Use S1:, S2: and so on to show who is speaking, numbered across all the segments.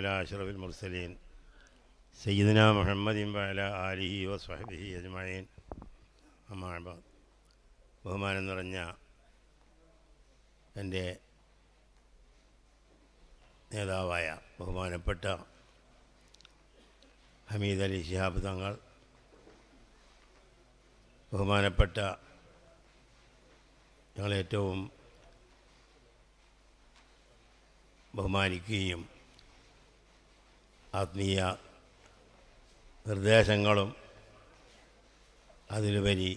S1: على أشرف المرسلين سيدنا محمد وعلى آله وصحبه أجمعين أما بعد ബഹുമാനം നിറഞ്ഞ എൻ്റെ നേതാവായ ബഹുമാനപ്പെട്ട ഹമീദ് അലി ശിഹാബ് തങ്ങൾ ബഹുമാനപ്പെട്ട ഞങ്ങളേറ്റവും ബഹുമാനിക്കുകയും ആത്മീയ നിർദ്ദേശങ്ങളും അതിലുപരി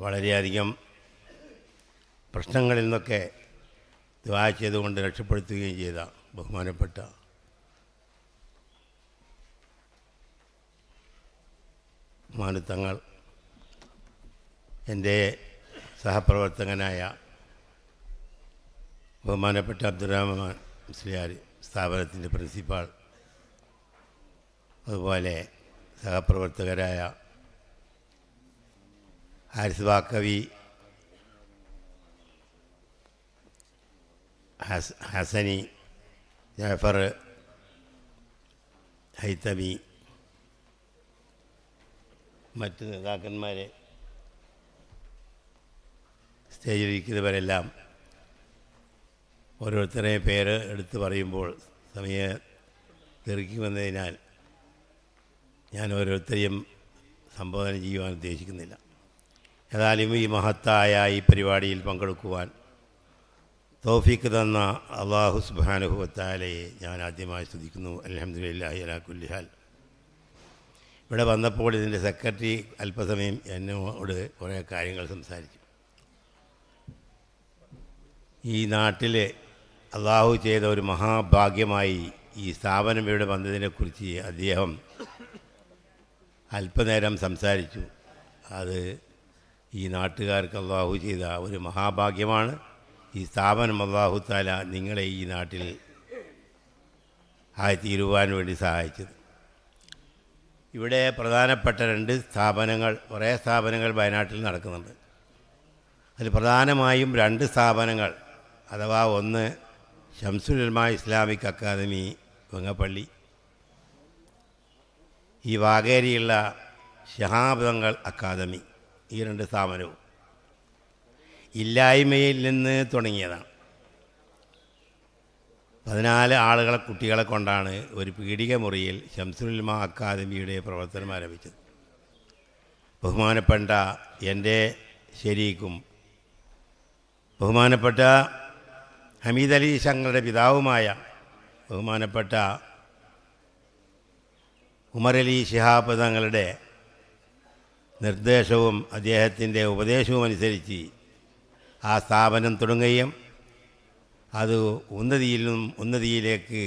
S1: വളരെയധികം പ്രശ്നങ്ങളിൽ നിന്നൊക്കെ ദ്വാ ചെയ്തുകൊണ്ട് രക്ഷപ്പെടുത്തുകയും ചെയ്ത ബഹുമാനപ്പെട്ട മാനത്തങ്ങൾ എന്റെ സഹപ്രവർത്തകനായ ബഹുമാനപ്പെട്ട അബ്ദുറഹ്മാൻ മുസ്ലിയാർ സ്ഥാപനത്തിന്റെ പ്രിൻസിപ്പാൾ അതുപോലെ സഹപ്രവർത്തകരായ ഹാരിസ് വാക്കവി ഹസ് ഹസനി ജാഫർ ഹൈത്തമി മറ്റ് നേതാക്കന്മാരെ സ്റ്റേജിലിരിക്കുന്നവരെല്ലാം ഓരോരുത്തരെ പേര് എടുത്തു പറയുമ്പോൾ സമയം തെറിക്കുമെന്നതിനാൽ ഞാൻ ഓരോരുത്തരെയും സംബോധന ചെയ്യുവാൻ ഉദ്ദേശിക്കുന്നില്ല. ഏതായാലും ഈ മഹത്തായ ഈ പരിപാടിയിൽ പങ്കെടുക്കുവാൻ തോഫിക്ക് തന്ന അള്ളാഹു സുബാനുഭവത്താലയെ ഞാൻ ആദ്യമായി സ്തുതിക്കുന്നു അലഹമുല്ലാഹി അലാഖുല്ലിഹാൽ ഇവിടെ വന്നപ്പോൾ ഇതിന്റെ സെക്രട്ടറി അല്പസമയം എന്നോട് കുറേ കാര്യങ്ങൾ സംസാരിച്ചു. ഈ നാട്ടിൽ അള്ളാഹു ചെയ്ത ഒരു മഹാഭാഗ്യമായി ഈ സ്ഥാപനം ഇവിടെ വന്നതിനെക്കുറിച്ച് അദ്ദേഹം അല്പനേരം സംസാരിച്ചു. അത് ഈ നാട്ടുകാർക്ക് അള്ളാഹു ചെയ്ത ഒരു മഹാഭാഗ്യമാണ്. ഈ സ്ഥാപനം അള്ളാഹു താല നിങ്ങളെ ഈ നാട്ടിൽ ആയിത്തീരുവാൻ വേണ്ടി സഹായിച്ചത്. ഇവിടെ പ്രധാനപ്പെട്ട രണ്ട് സ്ഥാപനങ്ങൾ കുറേ സ്ഥാപനങ്ങൾ വയനാട്ടിൽ നടക്കുന്നുണ്ട്. അതിൽ പ്രധാനമായും രണ്ട് സ്ഥാപനങ്ങൾ അഥവാ ഒന്ന് ഷംസുലമ ഇസ്ലാമിക് അക്കാദമി വെങ്ങപ്പള്ളി ഈ വാകേരിയുള്ള ഷഹാബദങ്ങൾ അക്കാദമി ഈ രണ്ട് സ്ഥാപനവും ഇല്ലായ്മയിൽ നിന്ന് തുടങ്ങിയതാണ്. പതിനാല് ആളുകളെ കുട്ടികളെ കൊണ്ടാണ് ഒരു പീഡിക മുറിയിൽ ഷംസുൽമ അക്കാദമിയുടെ പ്രവർത്തനം ആരംഭിച്ചത്. ബഹുമാനപ്പെട്ട എന്റെ ശരീക്കും ബഹുമാനപ്പെട്ട ഹമീദ് അലി ശങ്കറുടെ പിതാവുമായ ബഹുമാനപ്പെട്ട ഉമർ അലി ശിഹാബ് തങ്ങളുടെ നിർദ്ദേശവും അദ്ദേഹത്തിന്റെ ഉപദേശവും അനുസരിച്ച് ആ സ്ഥാപനം തുടങ്ങുകയും അത് ഉന്നതിയിൽ നിന്നും ഉന്നതിയിലേക്ക്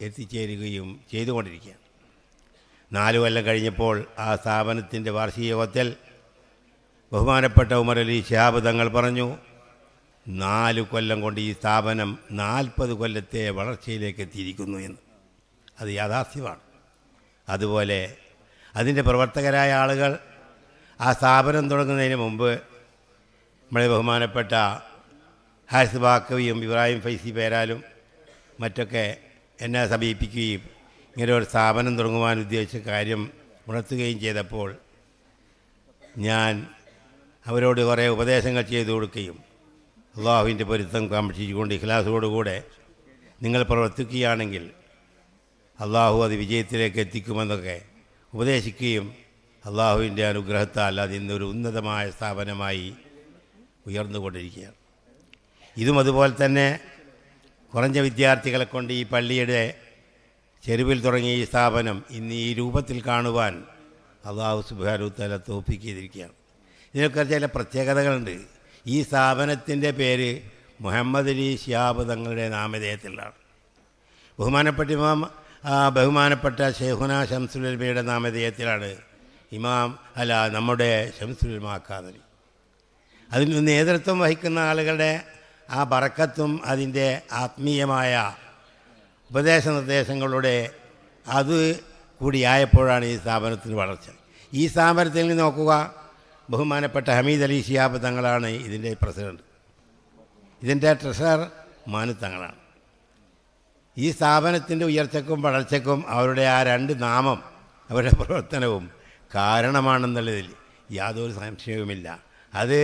S1: എത്തിച്ചേരുകയും ചെയ്തുകൊണ്ടിരിക്കുകയാണ്. നാലു കൊല്ലം കഴിഞ്ഞപ്പോൾ ആ സ്ഥാപനത്തിന്റെ വാർഷിക യോഗത്തിൽ ബഹുമാനപ്പെട്ട ഉമരലി ശിഹാബ് തങ്ങൾ പറഞ്ഞു നാല് കൊല്ലം കൊണ്ട് ഈ സ്ഥാപനം നാൽപ്പത് കൊല്ലത്തെ വളർച്ചയിലേക്ക് എത്തിയിരിക്കുന്നു എന്ന്. അത് യാഥാർത്ഥ്യമാണ് അതുപോലെ അതിന്റെ പ്രവർത്തകരായ ആളുകൾ ആ സ്ഥാപനം തുടങ്ങുന്നതിന് മുമ്പ് നമ്മളെ ബഹുമാനപ്പെട്ട ഹാരിസ് ബാക്കവിയും ഇബ്രാഹിം ഫൈസി പേരാലും മറ്റൊക്കെ എന്നെ സമീപിക്കുകയും ഇങ്ങനെ ഒരു സ്ഥാപനം തുടങ്ങുവാൻ ഉദ്ദേശിച്ച കാര്യം ഉണർത്തുകയും ചെയ്തപ്പോൾ ഞാൻ അവരോട് കുറേ ഉപദേശങ്ങൾ ചെയ്തു കൊടുക്കുകയും അള്ളാഹുവിന്റെ പൊരുത്തം കാമക്ഷിച്ചുകൊണ്ട് ഇഖ്ലാസോടുകൂടെ നിങ്ങൾ പ്രവർത്തിക്കുകയാണെങ്കിൽ അള്ളാഹു അത് വിജയത്തിലേക്ക് എത്തിക്കുമെന്നൊക്കെ ഉപദേശിക്കുകയും അള്ളാഹുവിന്റെ അനുഗ്രഹത്താൽ അത് ഇന്നൊരു ഉന്നതമായ സ്ഥാപനമായി ഉയർന്നുകൊണ്ടിരിക്കുകയാണ്. ഇതും അതുപോലെ തന്നെ കുറഞ്ഞ വിദ്യാർത്ഥികളെ കൊണ്ട് ഈ പള്ളിയുടെ ചെരുവിൽ തുടങ്ങിയ ഈ സ്ഥാപനം ഇന്ന് ഈ രൂപത്തിൽ കാണുവാൻ അള്ളാഹു സുബാനുത്തല തല തോപ്പിക്കിയിരിക്കുകയാണ് ഇതിനൊക്കെ ചില പ്രത്യേകതകളുണ്ട്. ഈ സ്ഥാപനത്തിന്റെ പേര് മുഹമ്മദ് അലി ഷിയാബ് തങ്ങളുടെ നാമധേയത്തിലാണ്. ബഹുമാനപ്പെട്ട ഇമാം ബഹുമാനപ്പെട്ട ഷെയ്ഹുന ഷംസുലമയുടെ നാമധേയത്തിലാണ് ഇമാം അല്ല നമ്മുടെ ഷംസുലമ അക്കാദമി അതിന് നേതൃത്വം വഹിക്കുന്ന ആളുകളുടെ ആ ബറക്കത്തും അതിന്റെ ആത്മീയമായ ഉപദേശ നിർദ്ദേശങ്ങളുടെ അത് കൂടിയായപ്പോഴാണ് ഈ സ്ഥാപനത്തിന് വളർച്ച. ഈ സ്ഥാപനത്തിൽ നിന്ന് നോക്കുക ബഹുമാനപ്പെട്ട ഹമീദ് അലി ഷിയാബ് തങ്ങളാണ് ഇതിന്റെ പ്രസിഡന്റ് ഇതിന്റെ ട്രഷറർ മാനു തങ്ങളാണ്. ഈ സ്ഥാപനത്തിന്റെ ഉയർച്ചക്കും വളർച്ചക്കും അവരുടെ ആ രണ്ട് നാമം അവരുടെ പ്രവർത്തനവും കാരണമാണെന്നുള്ളതിൽ യാതൊരു സംശയവുമില്ല. അത്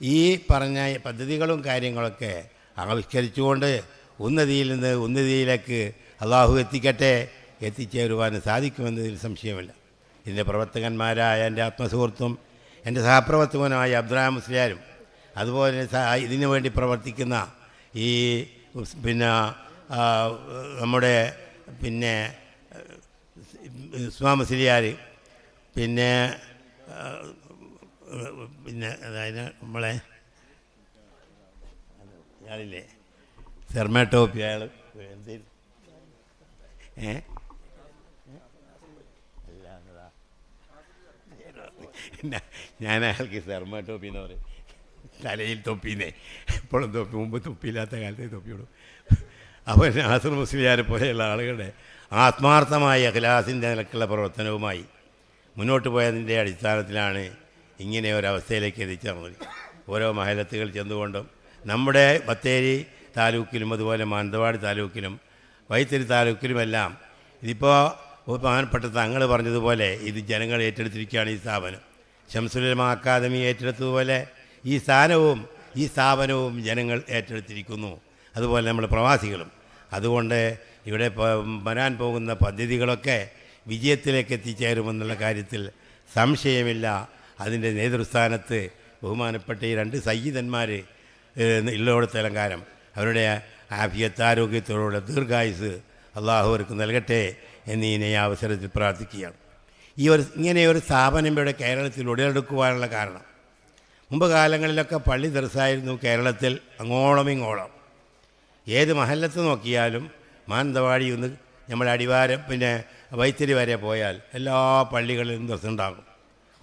S1: ഈ പറഞ്ഞ പദ്ധതികളും കാര്യങ്ങളൊക്കെ ആവിഷ്കരിച്ചുകൊണ്ട് ഉന്നതിയിൽ നിന്ന് ഉന്നതിയിലേക്ക് അള്ളാഹു എത്തിക്കട്ടെ എത്തിച്ചേരുവാൻ സാധിക്കുമെന്നതിൽ സംശയമില്ല. ഇതിന്റെ പ്രവർത്തകന്മാരായ എന്റെ ആത്മസുഹൃത്തും എന്റെ സഹപ്രവർത്തകനുമായ അബ്ദുറാം മുസ്ലിയാരും അതുപോലെ ഇതിനു വേണ്ടി പ്രവർത്തിക്കുന്ന ഈ പിന്നെ നമ്മുടെ പിന്നെ ഇസ്മാമ സിലിയാർ പിന്നെ പിന്നെ അതായത് നമ്മളെ ഞാനില്ലേ സെർമാറ്റോപ്പി അയാൾ എന്തേലും ഏ? ഞാൻ അയാൾക്ക് സെർമാറ്റോപ്പി എന്ന് പറയും. തലയിൽ തൊപ്പിന്നേ ഇപ്പോഴും തൊപ്പി മുമ്പ് തൊപ്പിയില്ലാത്ത കാലത്തെ തൊപ്പിയുള്ളൂ. അപ്പോൾ നാസർ മുസ്ലിയാരെ പോലെയുള്ള ആളുകളുടെ ആത്മാർത്ഥമായ അഖിലാസിന്റെ നിലക്കുള്ള പ്രവർത്തനവുമായി മുന്നോട്ട് പോയതിന്റെ അടിസ്ഥാനത്തിലാണ് ഇങ്ങനെ ഒരവസ്ഥയിലേക്ക് എത്തിച്ചേർന്നത്. ഓരോ മഹലത്തുകൾ ചെന്നുകൊണ്ടും നമ്മുടെ ബത്തേരി താലൂക്കിലും അതുപോലെ മാനന്തവാടി താലൂക്കിലും വൈത്തിരി താലൂക്കിലുമെല്ലാം ഇതിപ്പോൾ ബഹുമാനപ്പെട്ട തങ്ങൾ പറഞ്ഞതുപോലെ ഇത് ജനങ്ങൾ ഏറ്റെടുത്തിരിക്കുകയാണ് ഈ സ്ഥാപനം. ഷംസുലമ അക്കാദമി ഏറ്റെടുത്തതുപോലെ ഈ സ്ഥാനവും ഈ സ്ഥാപനവും ജനങ്ങൾ ഏറ്റെടുത്തിരിക്കുന്നു. അതുപോലെ നമ്മൾ പ്രവാസികളും. അതുകൊണ്ട് ഇവിടെ വരാൻ പോകുന്ന പദ്ധതികളൊക്കെ വിജയത്തിലേക്ക് എത്തിച്ചേരുമെന്നുള്ള കാര്യത്തിൽ സംശയമില്ല. അതിന്റെ നേതൃസ്ഥാനത്ത് ബഹുമാനപ്പെട്ട ഈ രണ്ട് സയ്യിദന്മാർ ഉള്ളിടത്തോളം അലങ്കാരം അവരുടെ ആഫിയത്ത് ആരോഗ്യത്തോടുള്ള ദീർഘായുസ് അള്ളാഹു അവർക്ക് നൽകട്ടെ എന്ന് ഈ അവസരത്തിൽ പ്രാർത്ഥിക്കുകയാണ്. ഈ ഒരു ഇങ്ങനെ ഒരു സ്ഥാപനം ഇവിടെ കേരളത്തിൽ ഉടലെടുക്കുവാനുള്ള കാരണം. മുമ്പ് കാലങ്ങളിലൊക്കെ പള്ളി ദർസായിരുന്നു കേരളത്തിൽ അങ്ങോളം ഇങ്ങോളം. ഏത് മഹല്ലത്ത് നോക്കിയാലും മാനന്തവാടി ഒന്ന് നമ്മുടെ അടിവാരം പിന്നെ വൈത്തിരി വരെ പോയാൽ എല്ലാ പള്ളികളിലും ദർസുണ്ടാകും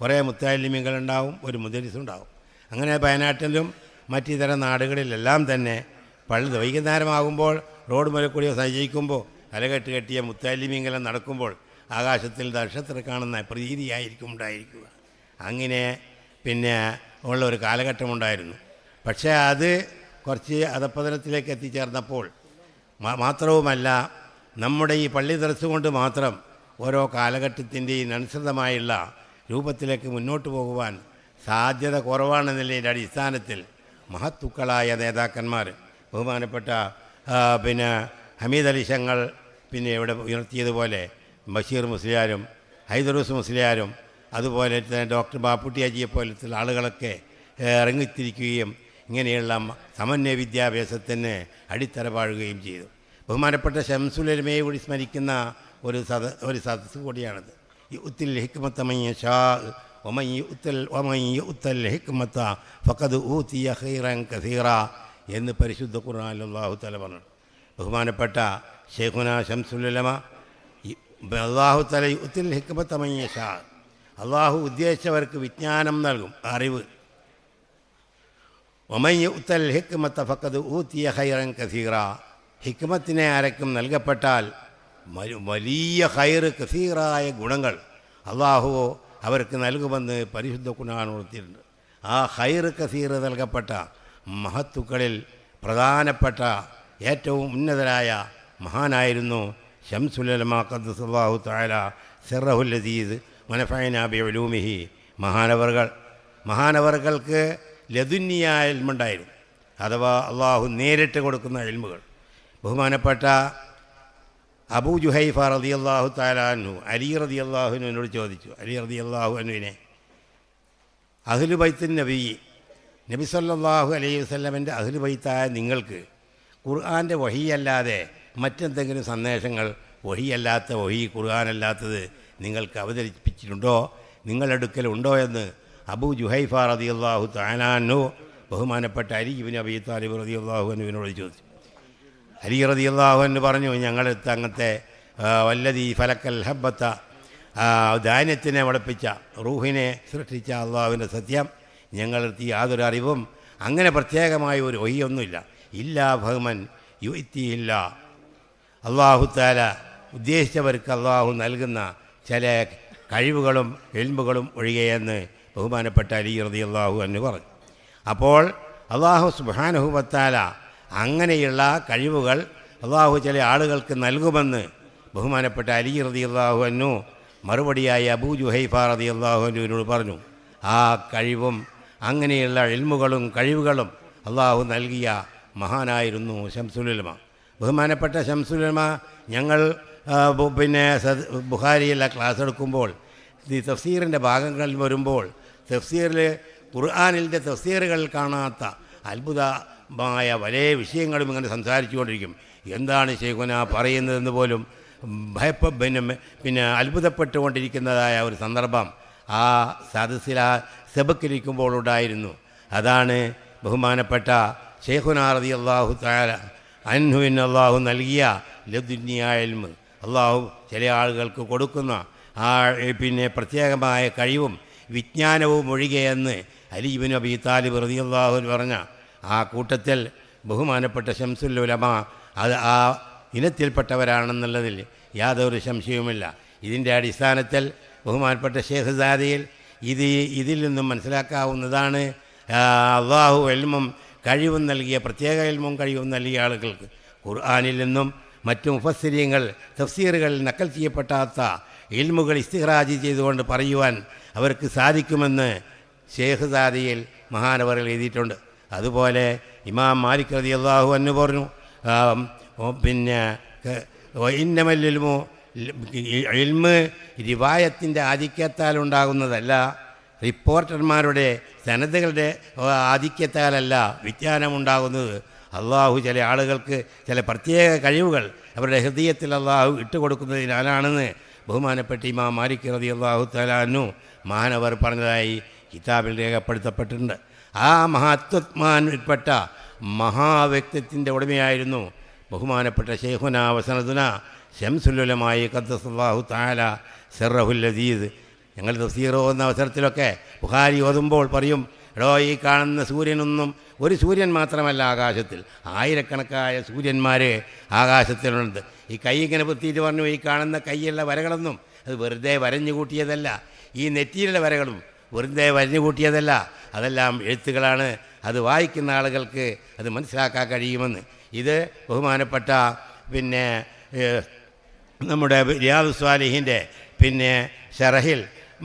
S1: കുറേ മുത്താലിമ്യങ്ങളുണ്ടാവും ഒരു മുദരിസ് ഉണ്ടാകും അങ്ങനെ വയനാട്ടിലും മറ്റിതര നാടുകളിലെല്ലാം തന്നെ പള്ളി വൈകുന്നേരമാകുമ്പോൾ റോഡ് മുതൽ കൂടി സഞ്ചരിക്കുമ്പോൾ അലകെട്ട് കെട്ടിയ മുത്താലിമ്യങ്ങളെല്ലാം നടക്കുമ്പോൾ ആകാശത്തിൽ നക്ഷത്ര കാണുന്ന പ്രീതിയായിരിക്കും ഉണ്ടായിരിക്കുക. അങ്ങനെ പിന്നെ ഉള്ള ഒരു കാലഘട്ടമുണ്ടായിരുന്നു പക്ഷേ അത് കുറച്ച് അധപ്പതനത്തിലേക്ക് എത്തിച്ചേർന്നപ്പോൾ മാത്രവുമല്ല നമ്മുടെ ഈ പള്ളി കൊണ്ട് മാത്രം ഓരോ കാലഘട്ടത്തിന്റെയും അനുസൃതമായുള്ള രൂപത്തിലേക്ക് മുന്നോട്ട് പോകുവാൻ സാധ്യത കുറവാണെന്നതിന്റെ അടിസ്ഥാനത്തിൽ മഹത്തുക്കളായ നേതാക്കന്മാർ ബഹുമാനപ്പെട്ട പിന്നെ ഹമീദ് അലി ശങ്ങൾ പിന്നെ ഇവിടെ ഉയർത്തിയതുപോലെ ബഷീർ മുസ്ലിയാരും ഹൈദറൂസ് മുസ്ലിയാരും അതുപോലെ തന്നെ ഡോക്ടർ ബാപ്പുട്ടിയാജിയെ പോലത്തെ ആളുകളൊക്കെ ഏഹ്, ഇറങ്ങിത്തിരിക്കുകയും ഇങ്ങനെയുള്ള സമന്വയ വിദ്യാഭ്യാസത്തിന് അടിത്തറ പാഴുകയും ചെയ്തു. ബഹുമാനപ്പെട്ട ഷംസുലമയെ കൂടി സ്മരിക്കുന്ന ഒരു സദ ഒരു സദസ്സ് കൂടിയാണത്. യുത്തിൽ ഹിക്മത്തമയ്യ ഷാ ഒമയ്യ ഉത്തൽ ഒമയ്യ ഉത്തൽ ഹിക്മത്ത ഫക്കത് ഊത്തിയ ഹീറൻ കസീറ എന്ന് പരിശുദ്ധ ഖുർആൻ അള്ളാഹു തല പറഞ്ഞു. ബഹുമാനപ്പെട്ട ഷെയ്ഖുന ഷംസുലമ അള്ളാഹു തല യുത്തിൽ ഹിക്മത്തമയ്യ ഷാ അള്ളാഹു ഉദ്ദേശിച്ചവർക്ക് വിജ്ഞാനം നൽകും അറിവ്. ഒമയ്യ ഉത്തൽ ഹിക്മത്ത ഫക്കത് ഊത്തിയ ഹൈറൻ കസീറ. ഹിക്മത്തിനെ ആരക്കും നൽകപ്പെട്ടാൽ വലിയ ഹൈറ് കസീറായ ഗുണങ്ങൾ അള്ളാഹുവോ അവർക്ക് നൽകുമെന്ന് പരിശുദ്ധ കുണാൻ ആ ഹൈറ് കസീർ നൽകപ്പെട്ട മഹത്തുക്കളിൽ പ്രധാനപ്പെട്ട ഏറ്റവും ഉന്നതരായ മഹാനായിരുന്നു ഷംസുലമാ ഖദ്ദുല്ലാഹു താല സിറഹുൽ അസീസ് മനഫൈനാബി ഉലൂമിഹി മഹാനവറുകൾ. മഹാനവറുകൾക്ക് ലതുന്യായ എൽമുണ്ടായിരുന്നു. അഥവാ അള്ളാഹു നേരിട്ട് കൊടുക്കുന്ന എൽമുകൾ. ബഹുമാനപ്പെട്ട അബൂ ജുഹൈഫ റതി അള്ളാഹു താലാഹു അലി റതി അള്ളാഹുവിനോട് ചോദിച്ചു. അലി റതി അഹ്ലു അഹ്ലുബൈത്തിൻ നബി നബി സല്ലല്ലാഹു അലൈഹി അഹ്ലു ബൈത്തായ നിങ്ങൾക്ക് ഖുർആാന്റെ വഹിയല്ലാതെ മറ്റെന്തെങ്കിലും സന്ദേശങ്ങൾ വഹിയല്ലാത്ത വഹി ഖുർആാനല്ലാത്തത് നിങ്ങൾക്ക് അവതരിപ്പിച്ചിട്ടുണ്ടോ? നിങ്ങളെടുക്കലുണ്ടോ എന്ന് അബൂ ജുഹൈഫ റതി അള്ളാഹു താനാനു ബഹുമാനപ്പെട്ട അരി ഇബിൻ അബി താലിബ് റതി അള്ളാഹു അള്ളാഹുവിനോട് ചോദിച്ചു. അലി റതി അള്ളാഹു എന്ന് പറഞ്ഞു ഞങ്ങളെടുത്ത് അങ്ങനത്തെ വല്ലതി ഫലക്കൽ ഹബ്ബത്ത ധാന്യത്തിനെ മുളപ്പിച്ച റൂഹിനെ സൃഷ്ടിച്ച അള്ളാഹുവിന്റെ സത്യം ഞങ്ങളെടുത്ത് യാതൊരു അറിവും അങ്ങനെ പ്രത്യേകമായ ഒരു ഒയ്യൊന്നുമില്ല ഇല്ലാ ഭഗമൻ യുത്തിയില്ല അള്ളാഹുത്താല ഉദ്ദേശിച്ചവർക്ക് അള്ളാഹു നൽകുന്ന ചില കഴിവുകളും എൽമ്പുകളും ഒഴികെയെന്ന് ബഹുമാനപ്പെട്ട അലി റതി അള്ളാഹു എന്ന് പറഞ്ഞു. അപ്പോൾ അള്ളാഹു സുബാനുഹുബത്താല അങ്ങനെയുള്ള കഴിവുകൾ അള്ളാഹു ചില ആളുകൾക്ക് നൽകുമെന്ന് ബഹുമാനപ്പെട്ട അലി റതി അള്ളാഹു അന്നു മറുപടിയായി അബൂ ജുഹൈഫ റതി അള്ളാഹു എന്നുവിനോട് പറഞ്ഞു. ആ കഴിവും അങ്ങനെയുള്ള എൽമുകളും കഴിവുകളും അള്ളാഹു നൽകിയ മഹാനായിരുന്നു ശംസുലുലമ ബഹുമാനപ്പെട്ട ശംസുലുലമ ഞങ്ങൾ പിന്നെ ബുഹാരിയിലെ ക്ലാസ് എടുക്കുമ്പോൾ ഈ തഫ്സീറിന്റെ ഭാഗങ്ങളിൽ വരുമ്പോൾ തഫ്സീറിൽ ഖുർആാനിന്റെ തഫ്സീറുകൾ കാണാത്ത അത്ഭുതമായ പല വിഷയങ്ങളും ഇങ്ങനെ സംസാരിച്ചുകൊണ്ടിരിക്കും. എന്താണ് ശേഖുന പറയുന്നതെന്ന് പോലും ഭയപ്പ പിന്നെ പിന്നെ അത്ഭുതപ്പെട്ടുകൊണ്ടിരിക്കുന്നതായ ഒരു സന്ദർഭം ആ സദസ്സിൽ ആ സെബക്കിരിക്കുമ്പോൾ ഉണ്ടായിരുന്നു. അതാണ് ബഹുമാനപ്പെട്ട ഷെയ്ഖുനാറതി അള്ളാഹു താര അൻഹുവിൻ അള്ളാഹു നൽകിയ ലദുന്യായൽമ് അള്ളാഹു ചില ആളുകൾക്ക് കൊടുക്കുന്ന ആ പിന്നെ പ്രത്യേകമായ കഴിവും വിജ്ഞാനവും ഒഴികെയെന്ന് അലീബിൻ അബി താലിബ് റതി അള്ളാഹു പറഞ്ഞ ആ കൂട്ടത്തിൽ ബഹുമാനപ്പെട്ട ഷംസുൽ ഉലമ അത് ആ ഇനത്തിൽപ്പെട്ടവരാണെന്നുള്ളതിൽ യാതൊരു സംശയവുമില്ല. ഇതിന്റെ അടിസ്ഥാനത്തിൽ ബഹുമാനപ്പെട്ട ഷേഖ് സാദിയിൽ ഇത് ഇതിൽ നിന്നും മനസ്സിലാക്കാവുന്നതാണ്. അള്ളാഹു എൽമും കഴിവും നൽകിയ പ്രത്യേക എൽമും കഴിവും നൽകിയ ആളുകൾക്ക് ഖുർആാനിൽ നിന്നും മറ്റു മുഫസ്സിരിയങ്ങൾ തഫ്സീറുകളിൽ നക്കൽ ചെയ്യപ്പെട്ടാത്ത ഇൽമുകൾ ഇസ്തിഹറാജി ചെയ്തുകൊണ്ട് പറയുവാൻ അവർക്ക് സാധിക്കുമെന്ന് ഷേഖ് സാദിയിൽ മഹാനവർ എഴുതിയിട്ടുണ്ട്. അതുപോലെ ഇമാം മാലിക് റതി അള്ളാഹു എന്ന് പറഞ്ഞു പിന്നെ ഇന്നമല്ലിൽമോ ഇൽമ് റിവായത്തിന്റെ ആധിക്യത്താൽ ഉണ്ടാകുന്നതല്ല റിപ്പോർട്ടർമാരുടെ സനദുകളുടെ ഓ, ആധിക്യത്താലല്ല വ്യത്യാനമുണ്ടാകുന്നത്. അള്ളാഹു ചില ആളുകൾക്ക് ചില പ്രത്യേക കഴിവുകൾ അവരുടെ ഹൃദയത്തിൽ അള്ളാഹു ഇട്ടുകൊടുക്കുന്നതിനാലാണെന്ന് ബഹുമാനപ്പെട്ട ഇമാ മാലിക് റതി അള്ളാഹു തലാനു മാനവർ പറഞ്ഞതായി കിതാബിൽ രേഖപ്പെടുത്തപ്പെട്ടിട്ടുണ്ട്. ആ മഹത്വത്മാൻപ്പെട്ട മഹാവ്യക്തിത്വത്തിന്റെ ഉടമയായിരുന്നു ബഹുമാനപ്പെട്ട ഷെയ്ഖുന വസനദുന ഷംസുലുലമായി ഖദ്ദസുല്ലാഹു താല സെറഹുൽ ലദീദ്. ഞങ്ങൾ തഫ്സീർ ഓതുന്ന അവസരത്തിലൊക്കെ ബുഹാരി ഓതുമ്പോൾ പറയും എടോ ഈ കാണുന്ന സൂര്യനൊന്നും ഒരു സൂര്യൻ മാത്രമല്ല ആകാശത്തിൽ. ആയിരക്കണക്കായ സൂര്യന്മാർ ആകാശത്തിലുണ്ട്. ഈ കൈ ഇങ്ങനെ പൊത്തിയിട്ട് പറഞ്ഞു ഈ കാണുന്ന കൈയുള്ള വരകളൊന്നും അത് വെറുതെ വരഞ്ഞു കൂട്ടിയതല്ല ഈ നെറ്റിയിലെ വരകളും വെറുതെ വരഞ്ഞു കൂട്ടിയതല്ല. അതെല്ലാം എഴുത്തുകളാണ്. അത് വായിക്കുന്ന ആളുകൾക്ക് അത് മനസ്സിലാക്കാൻ കഴിയുമെന്ന്. ഇത് ബഹുമാനപ്പെട്ട പിന്നെ നമ്മുടെ റിയാദ് സ്വാലിഹിന്റെ പിന്നെ ഷറഹിൽ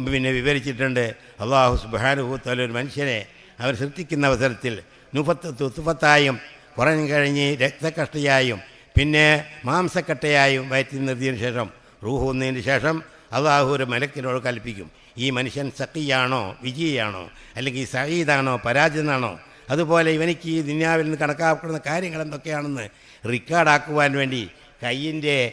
S1: പിന്നെ വിവരിച്ചിട്ടുണ്ട്. അള്ളാഹു സുബാനുഭൂത്തല ഒരു മനുഷ്യനെ അവർ സൃഷ്ടിക്കുന്ന അവസരത്തിൽ നുഫത്ത് തുഫത്തായും കുറഞ്ഞു കഴിഞ്ഞ് രക്തക്കഷ്ടയായും പിന്നെ മാംസക്കട്ടയായും വയറ്റി നിർത്തിയതിനു ശേഷം റൂഹ് വന്നതിന് ശേഷം അള്ളാഹു ഒരു മലക്കിനോട് കൽപ്പിക്കും. ഈ മനുഷ്യൻ സക്കിയാണോ വിജയിയാണോ അല്ലെങ്കിൽ സഹീദാണോ പരാജിതനാണോ? അതുപോലെ ഇവനിക്ക് ഈ ദുനിയാവിൽ നിന്ന് കണക്കാക്കുന്ന കാര്യങ്ങൾ എന്തൊക്കെയാണെന്ന് റെക്കോർഡാക്കുവാൻ വേണ്ടി കയ്യിന്റെ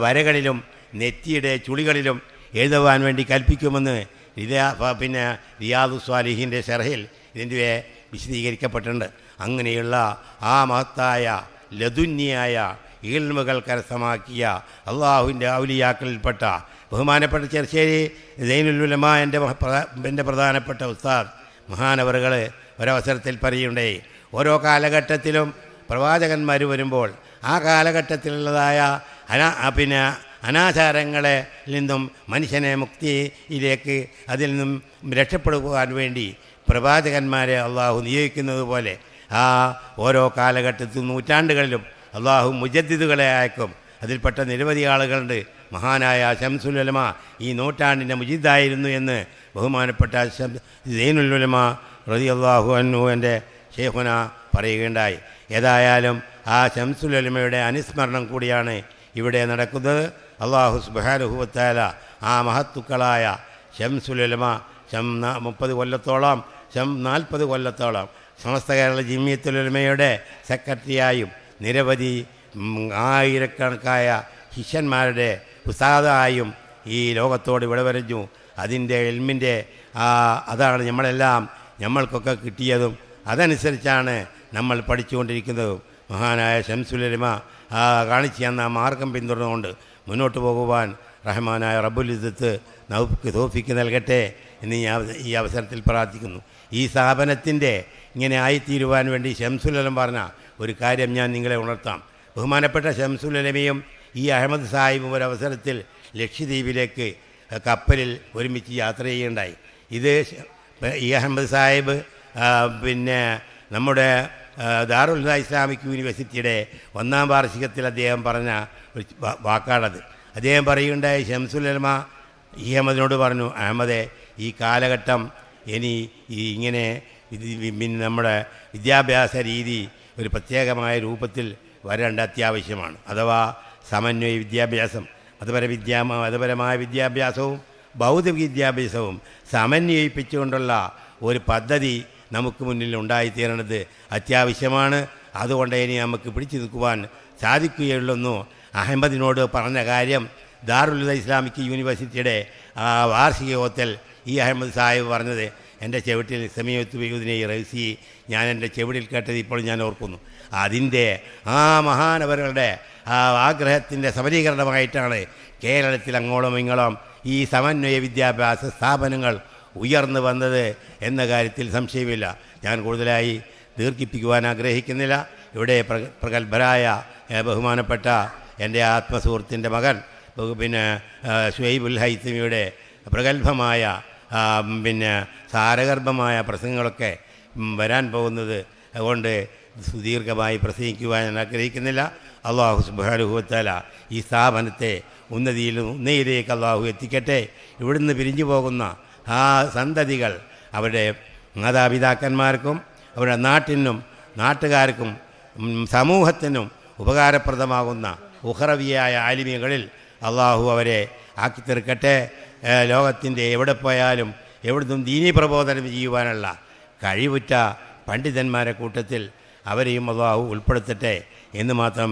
S1: വരകളിലും നെറ്റിയുടെ ചുളികളിലും എഴുതുവാൻ വേണ്ടി കൽപ്പിക്കുമെന്ന് റിയാ പിന്നെ റിയാദു സ്വാലിഹിന്റെ ഷെറഹിൽ ഇതിന്റെ വിശദീകരിക്കപ്പെട്ടിട്ടുണ്ട്. അങ്ങനെയുള്ള ആ മഹത്തായ ലതുന്യായ ഈൽമുകൾ കരസ്ഥമാക്കിയ അള്ളാഹുവിന്റെ ഔലിയാക്കളിൽപ്പെട്ട ബഹുമാനപ്പെട്ട ചെറുശ്ശേരി ജൈനുലുലമ എന്റെ എന്റെ പ്രധാനപ്പെട്ട ഉസ്താദ് മഹാനവറുകൾ ഒരവസരത്തിൽ പറയുണ്ടേ ഓരോ കാലഘട്ടത്തിലും പ്രവാചകന്മാർ വരുമ്പോൾ ആ കാലഘട്ടത്തിലുള്ളതായ അനാ പിന്നെ അനാചാരങ്ങളെ നിന്നും മനുഷ്യനെ മുക്തിയിലേക്ക് അതിൽ നിന്നും രക്ഷപ്പെടുവാൻ വേണ്ടി പ്രവാചകന്മാരെ അള്ളാഹു നിയോഗിക്കുന്നത് പോലെ ആ ഓരോ കാലഘട്ടത്തിലും നൂറ്റാണ്ടുകളിലും അള്ളാഹു മുജദ്ദിദുകളെ അയക്കും. അതിൽപ്പെട്ട നിരവധി ആളുകളുണ്ട്. മഹാനായ ഷംസുലമ ഈ നൂറ്റാണ്ടിന്റെ മുജിദായിരുന്നു എന്ന് ബഹുമാനപ്പെട്ട ഷം സൈനുലുലമ റതി അള്ളാഹു അന്നു എന്റെ ഷേഖുന പറയുകയുണ്ടായി. ഏതായാലും ആ ഷംസുലമയുടെ അനുസ്മരണം കൂടിയാണ് ഇവിടെ നടക്കുന്നത്. അള്ളാഹു സുബാനുഹുവത്താല ആ മഹത്തുക്കളായ ഷംസുലമ ഷം മുപ്പത് കൊല്ലത്തോളം ഷം നാൽപ്പത് കൊല്ലത്തോളം സമസ്ത കേരള ജിമ്മിയത്തുലമയുടെ സെക്രട്ടറിയായും നിരവധി ആയിരക്കണക്കായ ശിഷ്യന്മാരുടെ ഉസ്താദായും ഈ ലോകത്തോട് ഇവിടെ വരഞ്ഞു അതിന്റെ എൽമിന്റെ ആ അതാണ് നമ്മളെല്ലാം നമ്മൾക്കൊക്കെ കിട്ടിയതും അതനുസരിച്ചാണ് നമ്മൾ പഠിച്ചുകൊണ്ടിരിക്കുന്നതും. മഹാനായ ഷംസുലരിമ കാണിച്ചു തന്ന മാർഗം പിന്തുടർന്നുകൊണ്ട് മുന്നോട്ട് പോകുവാൻ റഹ്മാനായ റബ്ബുൽ ഇസ്സത്ത് നമുക്ക് തോഫിക്ക് നൽകട്ടെ എന്ന് ഞാൻ ഈ അവസരത്തിൽ പ്രാർത്ഥിക്കുന്നു. ഈ സ്ഥാപനത്തിന്റെ ഇങ്ങനെ ആയിത്തീരുവാൻ വേണ്ടി ഷംസുലലം പറഞ്ഞ ഒരു കാര്യം ഞാൻ നിങ്ങളെ ഉണർത്താം. ബഹുമാനപ്പെട്ട ഷംസുലമയും ഈ അഹമ്മദ് സാഹിബും ഒരവസരത്തിൽ ലക്ഷദ്വീപിലേക്ക് കപ്പലിൽ ഒരുമിച്ച് യാത്ര ചെയ്യുകയുണ്ടായി ഇത് ഈ അഹമ്മദ് സാഹിബ് പിന്നെ നമ്മുടെ ദാറുൽ ഇസ്ലാമിക് യൂണിവേഴ്സിറ്റിയുടെ ഒന്നാം വാർഷികത്തിൽ അദ്ദേഹം പറഞ്ഞ ഒരു വാക്കാണത്. അദ്ദേഹം പറയുകയുണ്ടായി ഷംസുലമ ഈ അഹമ്മദിനോട് പറഞ്ഞു അഹമ്മദെ ഈ കാലഘട്ടം ഇനി ഇങ്ങനെ പിന്നെ നമ്മുടെ വിദ്യാഭ്യാസ രീതി ഒരു പ്രത്യേകമായ രൂപത്തിൽ വരേണ്ട അത്യാവശ്യമാണ്. അഥവാ സമന്വയ വിദ്യാഭ്യാസം മതപര വിദ്യാ മതപരമായ വിദ്യാഭ്യാസവും ഭൗതിക വിദ്യാഭ്യാസവും സമന്വയിപ്പിച്ചുകൊണ്ടുള്ള ഒരു പദ്ധതി നമുക്ക് മുന്നിൽ ഉണ്ടായിത്തീരേണ്ടത് അത്യാവശ്യമാണ്. അതുകൊണ്ട് ഇനി നമുക്ക് പിടിച്ചു നിൽക്കുവാൻ സാധിക്കുകയുള്ളൂ അഹമ്മദിനോട് പറഞ്ഞ കാര്യം ദാറുൽ ഇസ്ലാമിക് യൂണിവേഴ്സിറ്റിയുടെ വാർഷിക യോഗത്തിൽ ഈ അഹമ്മദ് സാഹിബ് പറഞ്ഞത് എന്റെ ചെവിട്ടിൽ സമീപത്ത് വിയുദിനെ റഹസി ഞാൻ എന്റെ ചെവിടിൽ കേട്ടത് ഇപ്പോൾ ഞാൻ ഓർക്കുന്നു. അതിന്റെ ആ മഹാനവരുടെ ആ ആഗ്രഹത്തിന്റെ സബലീകരണമായിട്ടാണ് കേരളത്തിൽ അങ്ങോളം ഇങ്ങോളം ഈ സമന്വയ വിദ്യാഭ്യാസ സ്ഥാപനങ്ങൾ ഉയർന്നു വന്നത് എന്ന കാര്യത്തിൽ സംശയമില്ല. ഞാൻ കൂടുതലായി ദീർഘിപ്പിക്കുവാൻ ആഗ്രഹിക്കുന്നില്ല. ഇവിടെ പ്ര- പ്രഗത്ഭരായ ബഹുമാനപ്പെട്ട എന്റെ ആത്മസുഹൃത്തിന്റെ മകൻ പിന്നെ ഷുഹൈബുൽ ഹൈത്തമിയുടെ പ്രഗത്ഭമായ പിന്നെ സാരഗർഭമായ പ്രസംഗങ്ങളൊക്കെ വരാൻ പോകുന്നത് അതുകൊണ്ട് സുദീർഘമായി പ്രസംഗിക്കുവാൻ ഞാൻ ആഗ്രഹിക്കുന്നില്ല. അള്ളാഹു സുബാനുഭവത്താല ഈ സ്ഥാപനത്തെ ഉന്നതിയിൽ ഉന്നയിലേക്ക് അള്ളാഹു എത്തിക്കട്ടെ. ഇവിടുന്ന് പിരിഞ്ഞു പോകുന്ന ആ സന്തതികൾ അവരുടെ മാതാപിതാക്കന്മാർക്കും അവരുടെ നാട്ടിനും നാട്ടുകാർക്കും സമൂഹത്തിനും ഉപകാരപ്രദമാകുന്ന ഉഹറവിയായ ആലിമ്യങ്ങളിൽ അള്ളാഹു അവരെ ആക്കി തീർക്കട്ടെ. ലോകത്തിന്റെ എവിടെ പോയാലും എവിടുന്നും ദീനീ പ്രബോധനം ചെയ്യുവാനുള്ള കഴിവുറ്റ പണ്ഡിതന്മാരെ കൂട്ടത്തിൽ അവരെയും അള്ളാഹു ഉൾപ്പെടുത്തട്ടെ എന്ന് മാത്രം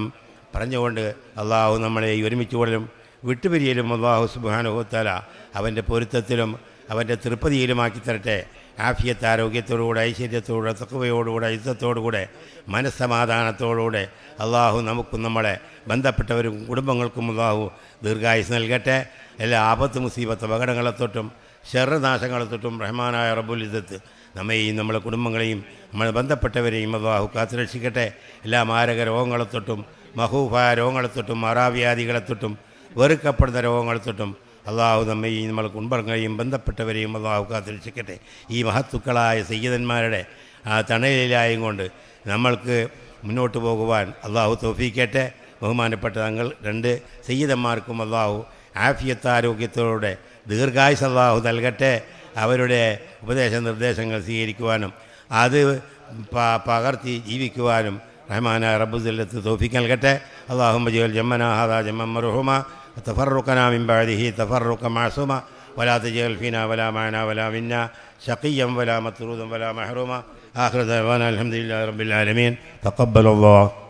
S1: പറഞ്ഞുകൊണ്ട് അള്ളാഹു നമ്മളെ ഒരുമിച്ച് കൊള്ളും വിട്ടുപിരിയലും അള്ളാഹു സുബാനുഭവത്താല അവന്റെ പൊരുത്തത്തിലും അവന്റെ തൃപ്പതിയിലുമാക്കി തരട്ടെ. ആഫിയത്ത് ആരോഗ്യത്തോടുകൂടെ ഐശ്വര്യത്തോടുകൂടെ തക്കവയോടുകൂടെ യുദ്ധത്തോടുകൂടെ മനസ്സമാധാനത്തോടുകൂടെ അള്ളാഹു നമുക്കും നമ്മളെ ബന്ധപ്പെട്ടവരും കുടുംബങ്ങൾക്കും അള്ളാഹു ദീർഘായുസ് നൽകട്ടെ. എല്ലാ ആപത്ത് മുസീബത്ത് അപകടങ്ങളെ തൊട്ടും ഷെറനാശങ്ങളെ തൊട്ടും റഹ്മാനായ റബ്ബുൽ ഇദ്ദത്ത് നമ്മെയും നമ്മളെ കുടുംബങ്ങളെയും നമ്മളെ ബന്ധപ്പെട്ടവരെയും അള്ളാഹു കാത്തുരക്ഷിക്കട്ടെ. എല്ലാ മാരക രോഗങ്ങളെ തൊട്ടും മഹൂഫായ രോഗങ്ങളെ തൊട്ടും മാറാവ്യാധികളെ തൊട്ടും വെറുക്കപ്പെടുന്ന രോഗങ്ങളെ തൊട്ടും അള്ളാഹു നമ്മയും നമ്മൾ കുടുംബങ്ങളെയും ബന്ധപ്പെട്ടവരെയും അള്ളാഹു കാത്തുരക്ഷിക്കട്ടെ. ഈ മഹത്തുക്കളായ സയ്യിദന്മാരുടെ ആ തണലിലായും കൊണ്ട് നമ്മൾക്ക് മുന്നോട്ട് പോകുവാൻ അള്ളാഹു തോഫിക്കട്ടെ. ബഹുമാനപ്പെട്ട തങ്ങൾ രണ്ട് സയ്യിദന്മാർക്കും അള്ളാഹു ആഫിയത്ത് ആരോഗ്യത്തോടെ ദീർഘായുസ് അള്ളാഹു നൽകട്ടെ. അവരുടെ ഉപദേശ നിർദ്ദേശങ്ങൾ സ്വീകരിക്കുവാനും അത് പകർത്തി ജീവിക്കുവാനും رحمانا رب الذلة توفيق الغتة اللهم اجعل جمعنا هذا جمع مرحوما وتفرقنا من بعده تفرق معصوما ولا تجعل فينا ولا معنا ولا منا شقيا ولا مطرودا ولا محروما آخر دعوانا الحمد لله رب العالمين تقبل الله